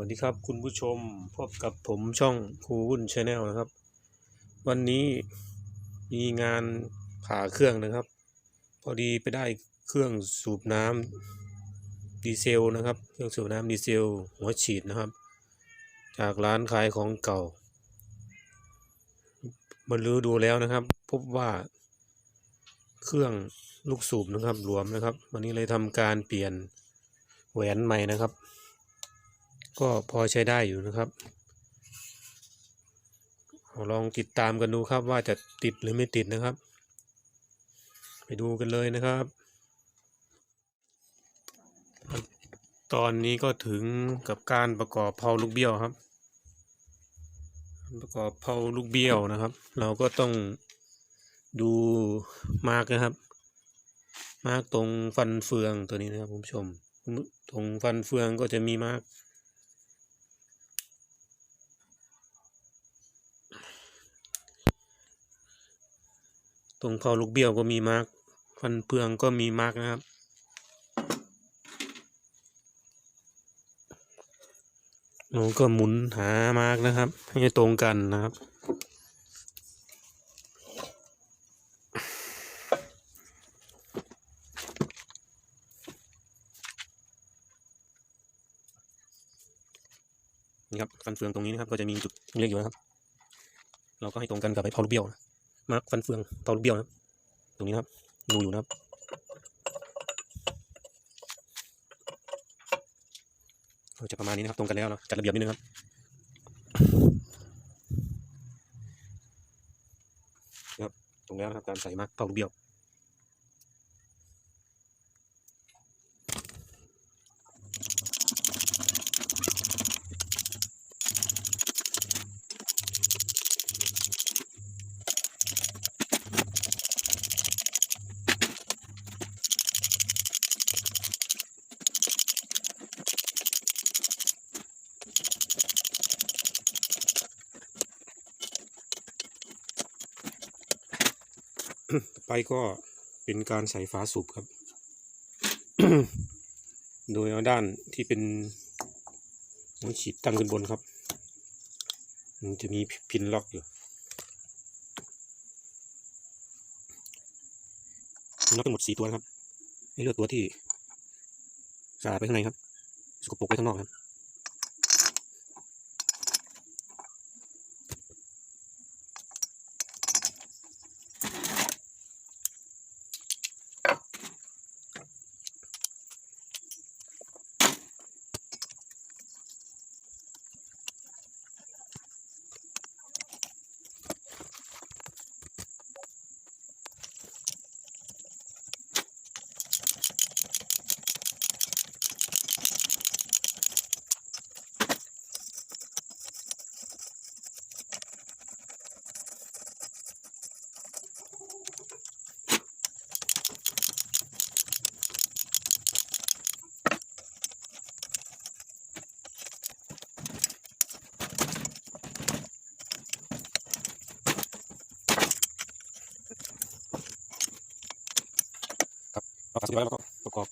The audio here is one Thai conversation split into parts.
วัสดีครับคุณผู้ชมพบกับผมช่องครูวุ่นชาแนลนะครับ วันนี้มีงานผ่าเครื่องนะครับ พอดีไปได้เครื่องสูบน้ำดีเซลนะครับ เครื่องสูบน้ำดีเซลหัวฉีดนะครับ จากร้านขายของเก่ามาลือดูแล้วนะครับ พบว่าเครื่องลูกสูบนะครับหลวมนะครับ วันนี้เลยทำการเปลี่ยนแหวนใหม่นะครับ ก็พอใช้ได้อยู่นะครับเอาลองติดตามกันดูครับว่าจะติดหรือไม่ติดนะครับ ไปดูกันเลยนะครับ ตอนนี้ก็ถึงกับการประกอบเพลาลูกเบี้ยวครับ ประกอบเพลาลูกเบี้ยวนะครับ เราก็ต้องดูมาร์กนะครับ มาร์กตรงฟันเฟืองตัวนี้นะครับคุณผู้ชม ตรงฟันเฟืองก็จะมีมาร์ก ตรงเพาลูกเบี้ยวก็มีมาร์กฟันเฟืองก็มีมาร์กนะครับ เราก็หมุนหามาร์กนะครับ ให้ตรงกันนะครับ นี่ครับฟันเฟืองตรงนี้นะครับ ก็จะมีจุดเล็กอยู่นะครับ เราก็ให้ตรงกันกับไอ้เพาลูกเบี้ยวนะ มาร์กฟันเฟืองเตาลูกเบี้ยวนะครับตรงนี้นะครับดูอยู่นะครับเราจะประมาณนี้นะครับตรงกันแล้วเนาะจัดระเบียบนิดนึงครับนะครับตรงแล้วนะครับการใส่มาร์กเตาลูกเบี้ยว ไปก็เป็นการใส่ฝาสูบครับ โดยเอาด้านที่เป็นหัวฉีดตั้งขึ้นบนครับ มันจะมีพินล็อกอยู่ล็อกทั้งหมดสี่ตัวครับให้เลือกตัวที่สะอาดไปข้างในครับสกปรกไว้ข้างนอกครับ ประกอบเสร็จแล้วก็ประกอบ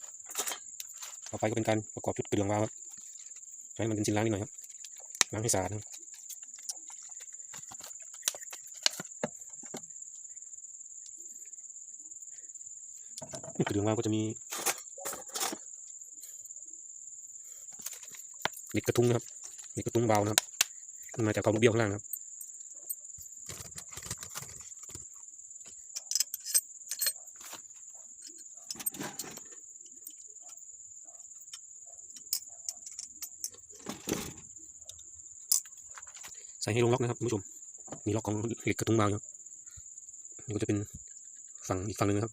ต่อไปก็เป็นการประกอบชุดกระเดื่องวาวครับใช้มันเป็นชิ้นล้างนิดหน่อยครับล้างให้สะอาดนะครับกระเดื่องวาวก็จะมีเหล็กกระทุ้งนะครับเหล็กกระทุ้งวาวนะครับมันมาจากกองลูกเบี้ยวข้างล่างครับ ส่ให้ลงล็อกนะครับคุณผู้ชมมีล็อกของเหล็กกระทุ้งวาวอยู่นี่ก็จะเป็นฝั่งอีกฝั่งหนึ่งนะครับ